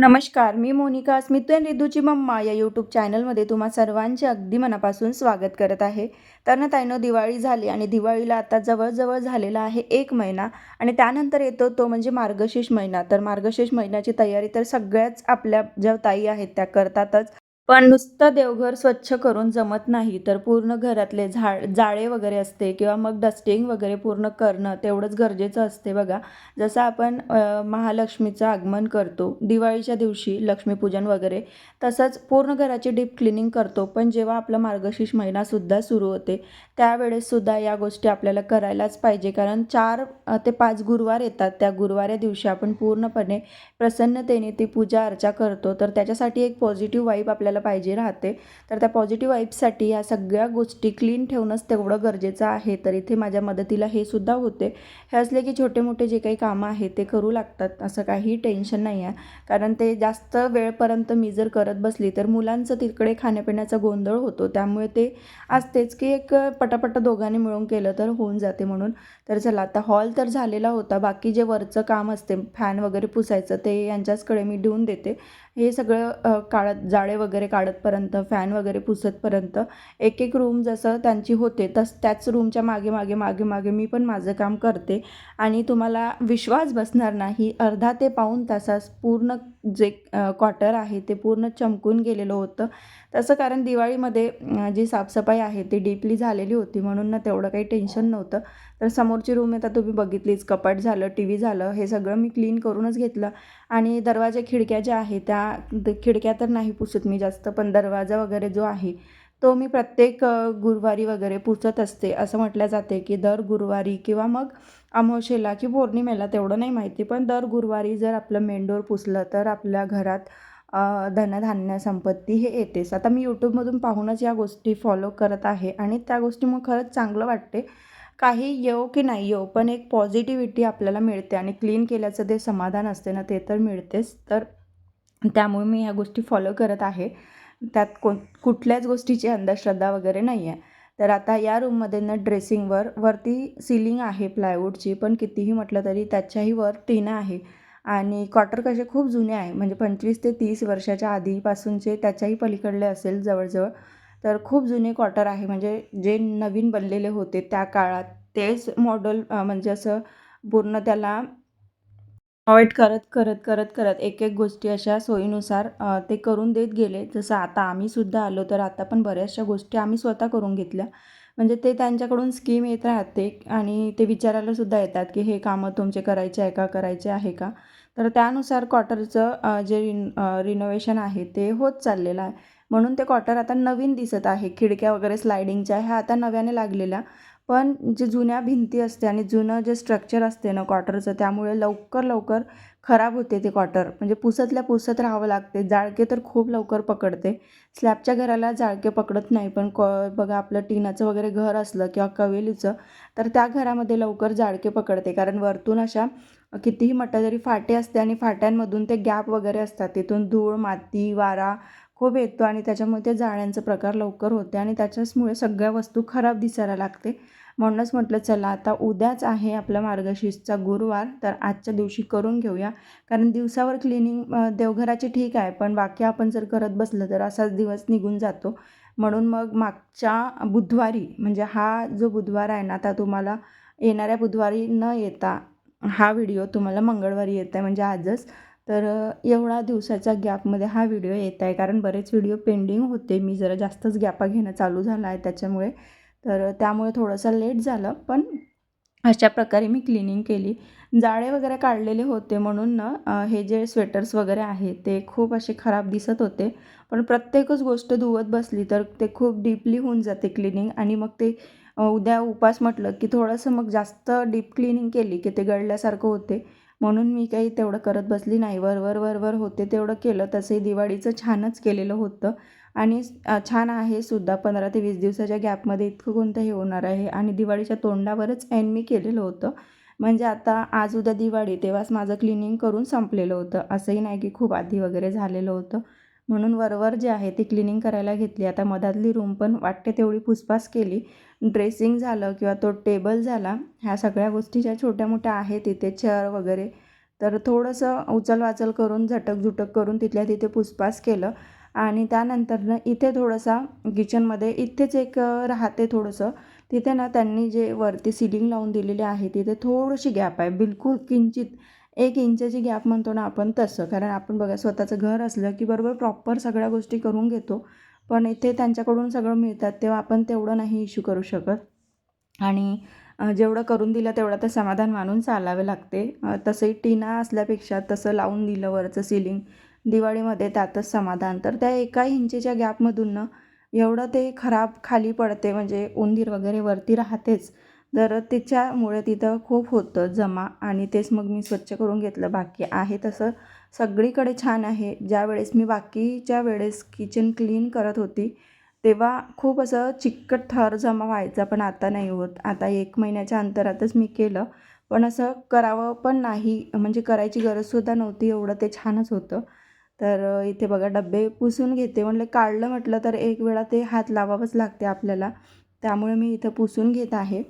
नमस्कार मी मोनिका स्मित अँड रिदूची मम्मा या यूट्यूब चॅनलमध्ये तुम्हा सर्वांचे अगदी मनापासून स्वागत करत आहे. तर ना ताईनं दिवाळी झाली आणि दिवाळीला आता जवळजवळ झालेला आहे एक महिना आणि त्यानंतर येतो तो म्हणजे मार्गशीर्ष महिना. तर मार्गशीर्ष महिन्याची तयारी तर सगळ्याच आपल्या ज्या ताई आहेत त्या करतातच. पण नुसतं देवघर स्वच्छ करून जमत नाही तर पूर्ण घरातले झाड जाळे वगैरे असते किंवा मग डस्टिंग वगैरे पूर्ण करणं तेवढंच गरजेचं असते बघा. जसं आपण महालक्ष्मीचं आगमन करतो दिवाळीच्या दिवशी लक्ष्मीपूजन वगैरे तसंच पूर्ण घराची डीप क्लिनिंग करतो पण जेव्हा आपला मार्गशीर्ष महिनासुद्धा सुरू होते त्यावेळेससुद्धा या गोष्टी आपल्याला करायलाच पाहिजे. कारण चार ते पाच गुरुवार येतात त्या गुरुवाऱ्या दिवशी आपण पूर्णपणे प्रसन्नतेने ती पूजा अर्चा करतो तर त्याच्यासाठी एक पॉझिटिव्ह वाईब आपल्याला पाहिजे राहते. तर त्या पॉझिटिव्ह वाईबसाठी या सगळ्या गोष्टी क्लीन ठेवणंच तेवढं गरजेचं आहे. तर इथे माझ्या मदतीला हे सुद्धा होते. हे असले की छोटे मोठे जे काही कामं आहेत ते करू लागतात. असं काही टेन्शन नाही आहे. कारण ते जास्त वेळपर्यंत मी जर करत बसली तर मुलांचं तिकडे खाण्यापिण्याचा गोंधळ होतो. त्यामुळे ते असतेच की एक पटापट दोघांनी मिळून केलं तर होऊन जाते म्हणून. तर चला आता हॉल तर झालेला होता. बाकी जे वरचं काम असते फॅन वगैरे पुसायचं ते यांच्याचकडे मी देऊन देते. हे सगळं काळ जाळे वगैरे काढतपर्यंत फॅन वगैरे पुसतपर्यंत एक एक रूम जसं त्यांची होते तस त्याच रूमच्या मागे मागे मागे मागे मी पण माझं काम करते. आणि तुम्हाला विश्वास बसणार नाही अर्धा ते पाऊण तासास पूर्ण जे क्वार्टर आहे ते पूर्ण चमकून गेलेलं होतं. तसं कारण दिवाळीमध्ये जी साफसफाई आहे ती डीपली झालेली होती म्हणून ना तेवढं काही टेन्शन नव्हतं. तर समोरची रूम आता तुम्ही बघितलीच कपाट झालं टी व्ही झालं हे सगळं मी क्लीन करूनच घेतलं. आणि दरवाजे खिडक्या ज्या आहेत त्या खिडक्या तर नाही पुसत मी जास्त पण दरवाजा वगैरे जो आहे तो मी प्रत्येक गुरुवारी वगैरे पुसत असते. असं म्हटलं जाते की दर गुरुवारी किंवा मग अमावशेला की पौर्णिमेला तेवढं नाही माहिती पण दर गुरुवारी जर आपलं मेंढोर पुसलं तर आपल्या घरात धनधान्य संपत्ती हे येतेच. आता मी यूट्यूबमधून पाहूनच या गोष्टी फॉलो करत आहे आणि त्या गोष्टी मग खरंच चांगलं वाटते. काही येऊ की नाही येऊ पण एक पॉझिटिव्हिटी आपल्याला मिळते आणि क्लीन केल्याचं जे समाधान असते ना ते तर मिळतेच. तर त्यामुळे मी ह्या गोष्टी फॉलो करत आहे. त्यात कोण कुठल्याच गोष्टीची अंधश्रद्धा वगैरे नाही आहे तर आता या रूममध्ये ना ड्रेसिंगवर वरती सिलिंग आहे प्लायवूडची पण कितीही म्हटलं तरी त्याच्याही वर टीना आहे. आणि क्वार्टर कसे खूप जुने आहे म्हणजे पंचवीस ते तीस वर्षाच्या आधीपासूनचे त्याच्याही पलीकडले असेल जवळजवळ. तर खूप जुने क्वार्टर आहे म्हणजे जे नवीन बनलेले होते त्या काळात तेच मॉडल म्हणजे असं पूर्ण त्याला अवॉइड करत करत करत करत एक एक गोष्टी अशा सोयीनुसार ते करून देत गेले. जसं आता आम्हीसुद्धा आलो तर आता पण बऱ्याचशा गोष्टी आम्ही स्वतः करून घेतल्या. म्हणजे ते त्यांच्याकडून स्कीम येत राहते आणि ते विचारायलासुद्धा येतात की हे कामं तुमचे करायचे आहे का करायचे आहे का? तर त्यानुसार क्वार्टरचं जे रिन रिनोव्हेशन आहे ते होत चाललेलं आहे. म्हणून ते क्वार्टर आता नवीन दिसत आहे. खिडक्या वगैरे स्लायडिंगच्या ह्या आता नव्याने लागलेल्या. पण जे जुन्या भिंती असते आणि जुनं जे स्ट्रक्चर असते ना क्वार्टरचं त्यामुळे लवकर लवकर खराब होते ते क्वार्टर म्हणजे पुसतल्या पुसत राहावं लागते. जाळके तर खूप लवकर पकडते. स्लॅबच्या घराला जाळके पकडत नाही पण क बघा आपलं टिनाचं वगैरे घर असलं किंवा कवेलीचं तर त्या घरामध्ये लवकर जाळके पकडते. कारण वरतून अशा कितीही म्हटलं तरी फाटे असते आणि फाट्यांमधून ते गॅप वगैरे असतात. तिथून धूळ माती वारा खूप येतो आणि त्याच्यामुळे ते जाळ्यांचा प्रकार लवकर होते आणि त्याच्याचमुळे सगळ्या वस्तू खराब दिसायला लागते. म्हणूनच म्हटलं चला आता उद्याच आहे आपला मार्गशीर्षचा गुरुवार तर आजच्या दिवशी करून घेऊया. कारण दिवसावर क्लिनिंग देवघराची ठीक आहे पण बाकी आपण जर करत बसलं तर असाच दिवस निघून जातो. म्हणून मग मागच्या बुधवारी म्हणजे हा जो बुधवार आहे ना आता तुम्हाला येणाऱ्या बुधवारी न येता हा व्हिडिओ तुम्हाला मंगळवारी येत आहे म्हणजे आजच. तर एवढा दिवसाच्या गॅपमध्ये हा व्हिडिओ येत आहे कारण बरेच व्हिडिओ पेंडिंग होते. मी जरा जास्तच गॅपा घेणं चालू झाला आहे त्याच्यामुळे. तर त्यामुळे थोडंसं लेट झालं. पण अशा प्रकारे मी क्लिनिंग केली. जाळे वगैरे काढलेले होते म्हणून ना हे जे स्वेटर्स वगैरे आहे ते खूप असे खराब दिसत होते. पण प्रत्येकच गोष्ट धुवत बसली तर ते खूप डीपली होऊन जाते क्लिनिंग. आणि मग ते उद्या उपास म्हटलं की थोडंसं मग जास्त डीप क्लिनिंग केली की ते गळल्यासारखं होते. म्हणून मी काही तेवढं करत बसली नाही. वरवर वरवर होते तेवढं केलं. तसंही दिवाळीचं छानच केलेलं होतं. आणि छान आहे सुद्धा पंधरा ते वीस दिवसाच्या गॅपमध्ये इतकं कोणतं हे होणार आहे. आणि दिवाळीच्या तोंडावरच एन मी केलेलं होतं. म्हणजे आता आज उद्या दिवाळी तेव्हाच माझं क्लिनिंग करून संपलेलं होतं. असंही नाही की खूप आधी वगैरे झालेलं होतं. म्हणून वरवर जे आहे ती क्लिनिंग करायला घेतली. आता मधातली रूम पण वाटते तेवढी पुसपास केली. ड्रेसिंग झालं किंवा तो टेबल झाला ह्या सगळ्या गोष्टी ज्या छोट्या मोठ्या आहेत तिथे चेअर वगैरे तर थोडंसं उचलवाचल करून झटक झुटक करून तिथल्या तिथे पुसपास केलं. आणि त्यानंतरनं इथे थोडंसा किचनमध्ये इथेच एक राहते थोडंसं. तिथे ना त्यांनी जे वरती सिलिंग लावून दिलेली आहे तिथे थोडीशी गॅप आहे. बिलकुल किंचित एक इंचाची गॅप म्हणतो ना आपण तसं. कारण आपण बघा स्वतःचं घर असलं की बरोबर प्रॉपर सगळ्या गोष्टी करून घेतो. पण इथे त्यांच्याकडून सगळं मिळतात तेव्हा आपण तेवढं नाही इश्यू करू शकत. आणि जेवढं करून दिलं तेवढं तर समाधान मानून चालावे लागते. तसंही टीना असल्यापेक्षा तसं लावून दिलं वरचं सिलिंग दिवाळीमध्ये त्यातच समाधान. तर त्या एका इंचीच्या गॅपमधून ना एवढं ते खराब खाली पडते म्हणजे उंदीर वगैरे वरती राहतेच. तर त्याच्यामुळे तिथं खूप होतं जमा आणि तेच मग मी स्वच्छ करून घेतलं. बाकी आहे तसं सगळीकडे छान आहे. ज्या वेळेस मी बाकीच्या वेळेस किचन क्लीन करत होती तेव्हा खूप असं चिकट थर जमा व्हायचा पण आता नाही होत. आता एक महिन्याच्या अंतरातच मी केलं. पण असं करावं पण नाही म्हणजे करायची गरजसुद्धा नव्हती एवढं ते छानच होतं. तर इथे बघा डबे पुसून घेते. म्हणलं काढलं म्हटलं तर एक वेळा ते हात लावावंच लागते आपल्याला. त्यामुळे मी इथं पुसून घेत आहे.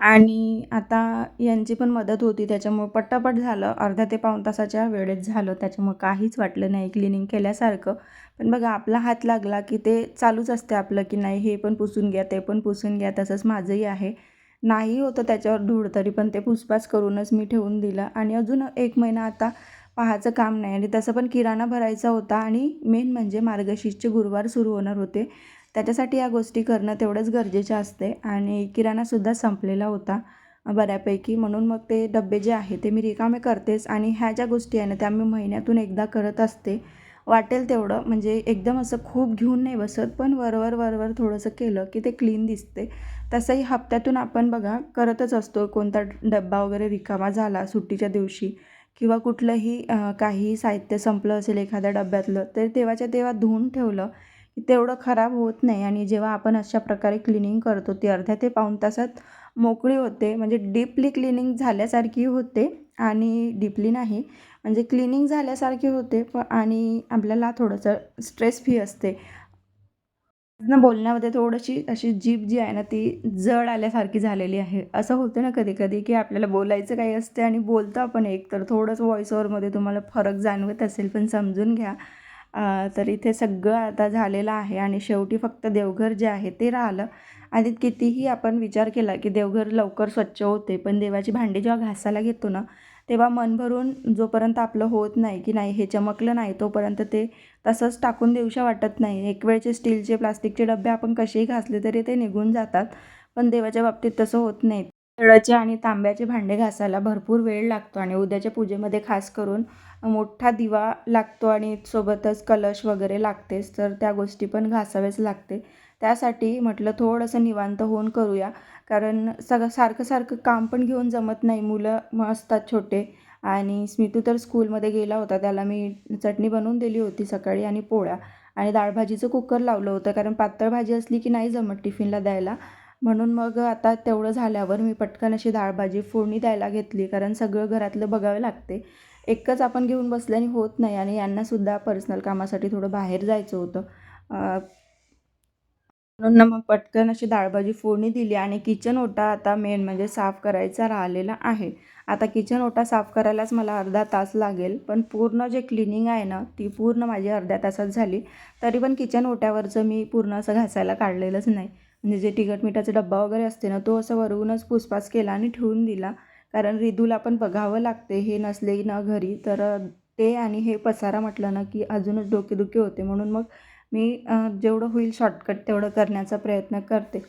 आणि आता यांची पण मदत होती. त्याच्यामुळं पटापट झालं. अर्ध्या ते पाऊण तासाच्या वेळेत झालं. त्याच्यामुळं काहीच वाटलं नाही क्लिनिंग केल्यासारखं. पण बघा आपला हात लागला की ते चालूच असते आपलं की नाही हे पण पुसून घ्या ते पण पुसून घ्या तसंच माझंही आहे. नाही होतं त्याच्यावर धूळ तरी पण ते पुसपास करूनच मी ठेवून दिलं. आणि अजून एक महिना आता पाहायचं काम नाही. आणि तसं पण किराणा भरायचा होता आणि मेन म्हणजे मार्गशीर्षचे गुरुवार सुरू होणार होते. त्याच्यासाठी या गोष्टी करणं तेवढंच गरजेचं असते. आणि किराणासुद्धा संपलेला होता बऱ्यापैकी. म्हणून मग ते डबे जे आहे ते मी रिकामे करतेच. आणि ह्या ज्या गोष्टी आहे ना त्या मी महिन्यातून एकदा करत असते. वाटेल तेवढं. म्हणजे एकदम असं खूप घेऊन नाही बसत पण वरवर वरवर थोडंसं केलं की ते क्लीन दिसते. तसंही हप्त्यातून आपण बघा करतच असतो. कोणता डब्बा वगैरे रिकामा झाला सुट्टीच्या दिवशी किंवा कुठलंही काही साहित्य संपलं असेल एखाद्या डब्यातलं तर तेव्हाच्या तेव्हा धुवून ठेवलं की तेवढं खराब होत नाही. आणि जेव्हा आपण अशा प्रकारे क्लिनिंग करतो ती अर्ध्या ते पाऊण तासात मोकळी होते. म्हणजे डीपली क्लिनिंग झाल्यासारखी होते आणि डीपली नाही म्हणजे क्लिनिंग झाल्यासारखी होते. प आणि आपल्याला थोडंसं स्ट्रेस फ्री असते. ना बोलण्यामध्ये थोडीशी अशी जीभ जी आहे ना ती जड आल्यासारखी झालेली आहे. असं होतं ना कधी कधी की आपल्याला बोलायचं काही असते आणि बोलतो आपण एक तर. थोडंच व्हॉइस ओव्हरमध्ये तुम्हाला फरक जाणवत असेल पण समजून घ्या. तर इथे सगळं आता झालेलं आहे आणि शेवटी फक्त देवघर जे आहे ते राहिलं. आणि कितीही आपण विचार केला की देवघर लवकर स्वच्छ होते पण देवाची भांडी जेव्हा घासायला घेतो ना तेव्हा मन भरून जोपर्यंत आपलं होत नाही की नाही हे चमकलं नाही तोपर्यंत ते तसंच टाकून देऊशा वाटत नाही. एक वेळचे स्टीलचे प्लास्टिकचे डबे आपण कसेही घासले तरी ते निघून जातात पण देवाच्या बाबतीत तसं होत नाही. तळाचे आणि तांब्याचे भांडे घासायला भरपूर वेळ लागतो आणि उद्याच्या पूजेमध्ये खास करून मोठा दिवा लागतो आणि सोबतच कलश वगैरे लागतेच तर त्या गोष्टी पण घासाव्याच लागते. त्यासाठी म्हटलं थोडंसं निवांत होऊन करूया. कारण सगळं सारखं सारखं काम पण घेऊन जमत नाही मुलं. म असतात छोटे. आणि स्मितू तर स्कूलमध्ये गेला होता. त्याला मी चटणी बनवून दिली होती सकाळी आणि पोळ्या. आणि डाळभाजीचं कुकर लावलं होतं. कारण पातळ भाजी असली की नाही जमत टिफिनला द्यायला. म्हणून मग आता तेवढं झाल्यावर मी पटकन अशी डाळभाजी फोडणी द्यायला घेतली. कारण सगळं घरातलं बघावे लागते. एकच आपण घेऊन बसल्याने होत नाही. आणि यांनासुद्धा पर्सनल कामासाठी थोडं बाहेर जायचं होतं. म्हणून ना मग पटकन अशी डाळभाजी फोडणी दिली आणि किचन ओटा आता मेन म्हणजे साफ करायचा राहिलेला आहे. आता किचन ओटा साफ करायलाच मला अर्धा तास लागेल पण पूर्ण जे क्लिनिंग आहे ना ती पूर्ण माझी अर्ध्या तासात झाली. तरी पण किचन ओट्यावरचं मी पूर्ण असं घासायला काढलेलंच नाही. म्हणजे जे तिखट मिठाचा डब्बा वगैरे असते ना तो असं वरूनच पुसपास केला आणि ठेवून दिला. कारण रिदूला पण बघावं लागते हे नसले ना घरी तर ते आणि हे पसारा म्हटलं ना की अजूनच डोकेदुखी होते. म्हणून मग मी जेवढं होईल शॉर्टकट तेवढं करण्याचा प्रयत्न करते.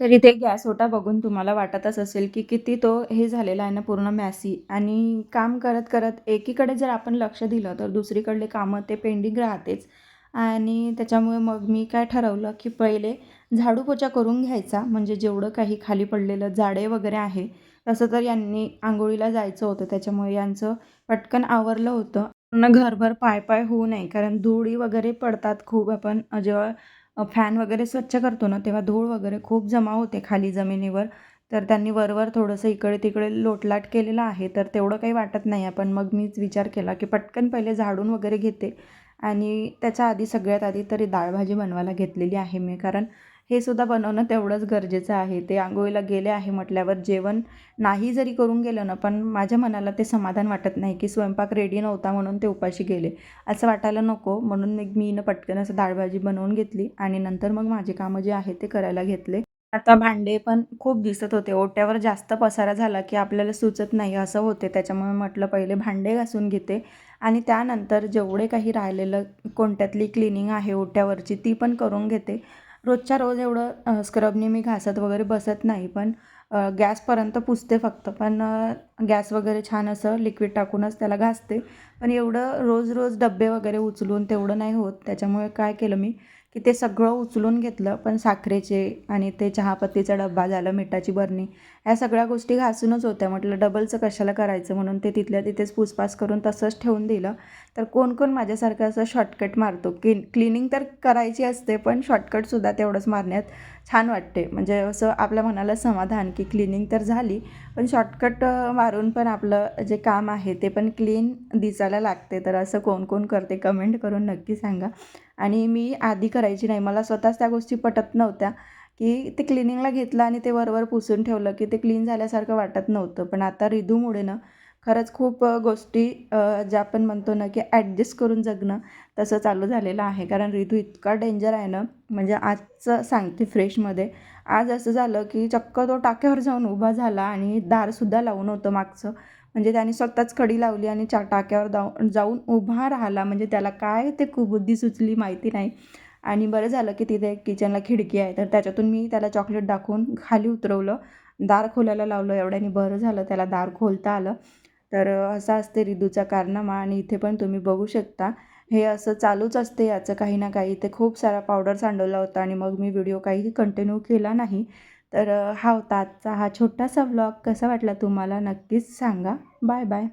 तर इथे गॅस ओटा बघून तुम्हाला वाटतच असेल की किती तो हे झालेला आहे ना पूर्ण मॅसी आणि काम करत करत एकीकडे जर आपण लक्ष दिलं तर दुसरीकडले कामं ते पेंडिंग राहतेच. आणि त्याच्यामुळे मग मी काय ठरवलं की पहिले झाडू पोछा करून घ्यायचा म्हणजे जेवढं काही खाली पडलेलं जाडे वगैरे आहे तसं तर यांनी आंघोळीला जायचं होतं. त्याच्यामुळे यांचं पटकन आवरलं होतं. पूर्ण घरभर पाय पाय होऊ नये. कारण धुळी वगैरे पडतात खूप. आपण जेव्हा फॅन वगैरे स्वच्छ करतो ना तेव्हा धूळ वगैरे खूप जमा होते खाली जमिनीवर. तर त्यांनी वरवर थोडंसं इकडे तिकडे लोटलाट केलेलं आहे. तर तेवढं काही वाटत नाही. आपण मग मीच विचार केला की पटकन पहिले झाडून वगैरे घेते. आणि त्याच्या आधी सगळ्यात आधी तरी डाळ भाजी बनवायला घेतलेली आहे मी. कारण हे सुद्धा बनवणं तेवढंच गरजेचं आहे. ते आंघोळीला गेले आहे म्हटल्यावर जेवण नाही जरी करून गेलं ना पण माझ्या मनाला ते समाधान वाटत नाही की स्वयंपाक रेडी नव्हता म्हणून ते उपाशी गेले. असं वाटायला नको म्हणून मग मी न पटकन असं डाळभाजी बनवून घेतली आणि नंतर मग माझे कामं जे आहे ते करायला घेतले. आता भांडे पण खूप दिसत होते. ओट्यावर जास्त पसारा झाला की आपल्याला सुचत नाही असं होते. त्याच्यामुळे म्हटलं पहिले भांडे घासून घेते. आणि त्यानंतर जेवढे काही राहिलेलं कोणत्यातली क्लिनिंग आहे ओट्यावरची ती पण करून घेते. रोजच्या रोज एवढं स्क्रबने मी घासत वगैरे बसत नाही पण गॅसपर्यंत पुसते फक्त. पण गॅस वगैरे छान असं लिक्विड टाकूनच त्याला घासते. पण एवढं रोज रोज डब्बे वगैरे उचलून तेवढं नाही होत. त्याच्यामुळे काय केलं मी की ते सगळं उचलून घेतलं. पण साखरेचे आणि ते चहापत्तीचा डब्बा झालं मिठाची बरणी ह्या सगळ्या गोष्टी घासूनच होत्या. म्हटलं डबलचं कशाला करायचं? म्हणून ते तिथल्या तिथेच पुसपास करून तसंच ठेवून दिलं. तर कोण कोण माझ्यासारखं असं शॉर्टकट मारतो. की क्लिनिंग तर करायची असते पण शॉर्टकटसुद्धा तेवढंच मारण्यात छान वाटते. म्हणजे असं आपल्या मनाला समाधान की क्लिनिंग तर झाली पण शॉर्टकट मारून पण आपलं जे काम आहे ते पण क्लीन दिसायला लागते. तर असं कोण कोण करते कमेंट करून नक्की सांगा. आणि मी आधी करायची नाही. मला स्वतःच त्या गोष्टी पटत नव्हत्या की ते क्लिनिंगला घेतलं आणि ते वरवर पुसून ठेवलं की ते क्लीन झाल्यासारखं वाटत नव्हतं. पण आता रिधूमुळे ना खरंच खूप गोष्टी ज्या आपण म्हणतो ना की ॲडजस्ट करून जगणं तसं चालू झालेलं आहे. कारण ऋतू इतका डेंजर आहे ना म्हणजे आजचं सांगते फ्रेशमध्ये. आज असं झालं की चक्क तो टाक्यावर जाऊन उभा झाला आणि दारसुद्धा लावून होतं मागचं. म्हणजे त्याने स्वतःच कडी लावली आणि चा टाक्यावर जाऊन जाऊन उभा राहिला. म्हणजे त्याला काय ते कुबुद्धी सुचली माहिती नाही. आणि बरं झालं की तिथे एक किचनला खिडकी आहे. तर त्याच्यातून मी त्याला चॉकलेट दाखवून खाली उतरवलं. दार खोलायला लावलं एवढ्याने बरं झालं. त्याला दार खोलता आलं. तर असा असते ऋतूचा कारनामा आणि इथे पण तुम्ही बघू शकता. हे असं चालूच असते याचं काही ना काही. इथे खूप सारा पावडर सांडवला होता आणि मग मी व्हिडिओ काही कंटिन्यू केला नाही. तर हा होता आजचा हा छोटासा ब्लॉग कसा वाटला तुम्हाला नक्कीच सांगा. Bye bye